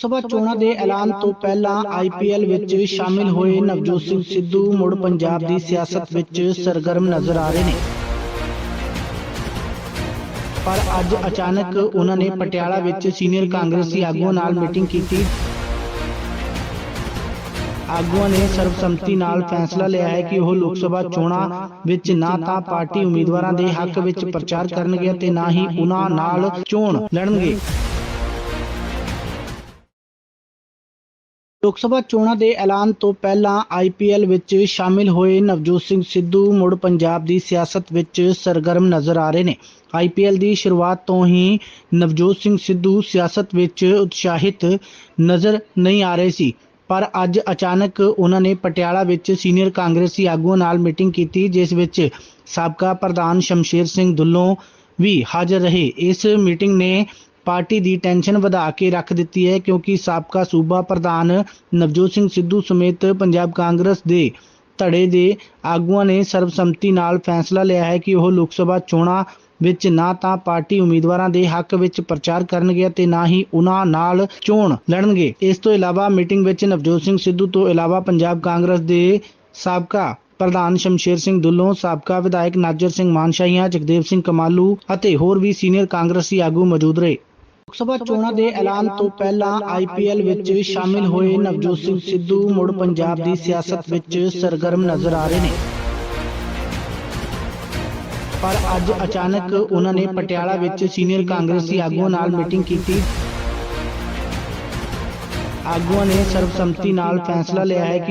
ਸਭਾ ਚੋਣਾਂ ਦੇ ਐਲਾਨ ਤੋਂ ਪਹਿਲਾਂ ਆਈਪੀਐਲ ਵਿੱਚ ਸ਼ਾਮਿਲ ਹੋਏ ਨਵਜੋਤ ਸਿੰਘ ਸਿੱਧੂ ਮੁੜ ਪੰਜਾਬ ਦੀ ਸਿਆਸਤ ਵਿੱਚ ਸਰਗਰਮ ਨਜ਼ਰ ਆ ਰਹੇ ਨੇ। ਪਰ ਅੱਜ ਅਚਾਨਕ ਉਹਨਾਂ ਨੇ ਪਟਿਆਲਾ ਵਿੱਚ ਸੀਨੀਅਰ ਕਾਂਗਰਸੀ ਆਗੂਆਂ ਨਾਲ ਮੀਟਿੰਗ ਕੀਤੀ। ਆਗੂਆਂ ਨੇ ਸਰਬਸੰਮਤੀ ਨਾਲ ਫੈਸਲਾ ਲਿਆ ਹੈ ਕਿ ਉਹ ਲੋਕ ਸਭਾ ਚੋਣਾਂ ਵਿੱਚ ਨਾ ਤਾਂ ਪਾਰਟੀ ਉਮੀਦਵਾਰਾਂ ਦੇ ਹੱਕ ਵਿੱਚ ਪ੍ਰਚਾਰ ਕਰਨਗੇ ਤੇ ਨਾ ਹੀ ਉਹਨਾਂ ਨਾਲ ਚੋਣ ਲੜਨਗੇ। ਲੋਕ ਸਭਾ ਚੋਣਾਂ ਦੇ ਐਲਾਨ ਤੋਂ ਪਹਿਲਾਂ ਆਈਪੀਐਲ ਵਿੱਚ ਸ਼ਾਮਿਲ ਹੋਏ ਨਵਜੋਤ ਸਿੰਘ ਸਿੱਧੂ ਮੁੜ ਪੰਜਾਬ ਦੀ ਸਿਆਸਤ ਵਿੱਚ ਸਰਗਰਮ ਨਜ਼ਰ ਆ ਰਹੇ ਨੇ। ਆਈਪੀਐਲ ਦੀ ਸ਼ੁਰੂਆਤ ਤੋਂ ਹੀ ਨਵਜੋਤ ਸਿੰਘ ਸਿੱਧੂ ਸਿਆਸਤ ਵਿੱਚ ਉਤਸ਼ਾਹਿਤ ਨਜ਼ਰ ਨਹੀਂ ਆ ਰਹੇ ਸੀ। ਪਰ ਅੱਜ ਅਚਾਨਕ ਉਹਨਾਂ ਨੇ ਪਟਿਆਲਾ ਵਿੱਚ ਸੀਨੀਅਰ ਕਾਂਗਰਸੀ ਆਗੂਆਂ ਨਾਲ ਮੀਟਿੰਗ ਕੀਤੀ, ਜਿਸ ਵਿੱਚ ਸਾਬਕਾ ਪ੍ਰਧਾਨ ਸ਼ਮਸ਼ੇਰ ਸਿੰਘ ਦੁੱਲੋਂ ਵੀ ਹਾਜ਼ਰ ਰਹੇ। ਇਸ ਮੀਟਿੰਗ ਨੇ ਪਾਰਟੀ ਦੀ ਟੈਨਸ਼ਨ ਵਧਾ ਕੇ ਰੱਖ ਦਿੱਤੀ ਹੈ ਕਿਉਂਕਿ ਸਾਬਕਾ ਸੂਬਾ ਪ੍ਰਧਾਨ ਨਵਜੋਤ ਸਿੰਘ ਸਿੱਧੂ ਸਮੇਤ ਪੰਜਾਬ ਕਾਂਗਰਸ ਦੇ ਧੜੇ ਦੇ ਆਗੂਆਂ ਨੇ ਸਰਬਸੰਮਤੀ ਨਾਲ ਫੈਸਲਾ ਲਿਆ ਹੈ ਕਿ ਉਹ ਲੋਕ ਸਭਾ ਚੋਣਾਂ ਵਿੱਚ ਨਾ ਤਾਂ ਪਾਰਟੀ ਉਮੀਦਵਾਰਾਂ ਦੇ ਹੱਕ ਵਿੱਚ ਪ੍ਰਚਾਰ ਕਰਨਗੇ ਤੇ ਨਾ ਹੀ ਉਹਨਾਂ ਨਾਲ ਚੋਣ ਲੜਨਗੇ। ਇਸ ਤੋਂ ਇਲਾਵਾ ਮੀਟਿੰਗ ਵਿੱਚ ਨਵਜੋਤ ਸਿੰਘ ਸਿੱਧੂ ਤੋਂ ਇਲਾਵਾ ਪੰਜਾਬ ਕਾਂਗਰਸ ਦੇ ਸਾਬਕਾ ਪ੍ਰਧਾਨ ਸ਼ਮਸ਼ੇਰ ਸਿੰਘ ਦੁੱਲੋਂ, ਸਾਬਕਾ ਵਿਧਾਇਕ ਨਾਜਰ ਸਿੰਘ ਮਾਨਸ਼ਾਹੀਆਂ, ਜਗਦੇਵ ਸਿੰਘ ਕਮਾਲੂ ਅਤੇ ਹੋਰ ਵੀ ਸੀਨੀਅਰ ਕਾਂਗਰਸੀ ਆਗੂ ਮੌਜੂਦ ਰਹੇ। ਲੋਕ ਸਭਾ ਚੋਣਾਂ ਦੇ ਐਲਾਨ ਤੋਂ ਪਹਿਲਾਂ ਆਈਪੀਐਲ ਵਿੱਚ ਸ਼ਾਮਿਲ ਹੋਏ ਨਵਜੋਤ ਸਿੰਘ ਸਿੱਧੂ ਮੁੜ ਪੰਜਾਬ ਦੀ ਸਿਆਸਤ ਵਿੱਚ ਸਰਗਰਮ ਨਜ਼ਰ ਆ ਰਹੇ ਨੇ। ਪਰ ਅੱਜ ਅਚਾਨਕ ਉਹਨਾਂ ਨੇ ਪਟਿਆਲਾ ਵਿੱਚ ਸੀਨੀਅਰ ਕਾਂਗਰਸੀ ਆਗੂਆਂ ਨਾਲ ਮੀਟਿੰਗ ਕੀਤੀ। ਆਗੂਆਂ ਨੇ ਸਰਬਸੰਮਤੀ ਨਾਲ ਫੈਸਲਾ ਲਿਆ ਹੈ ਕਿ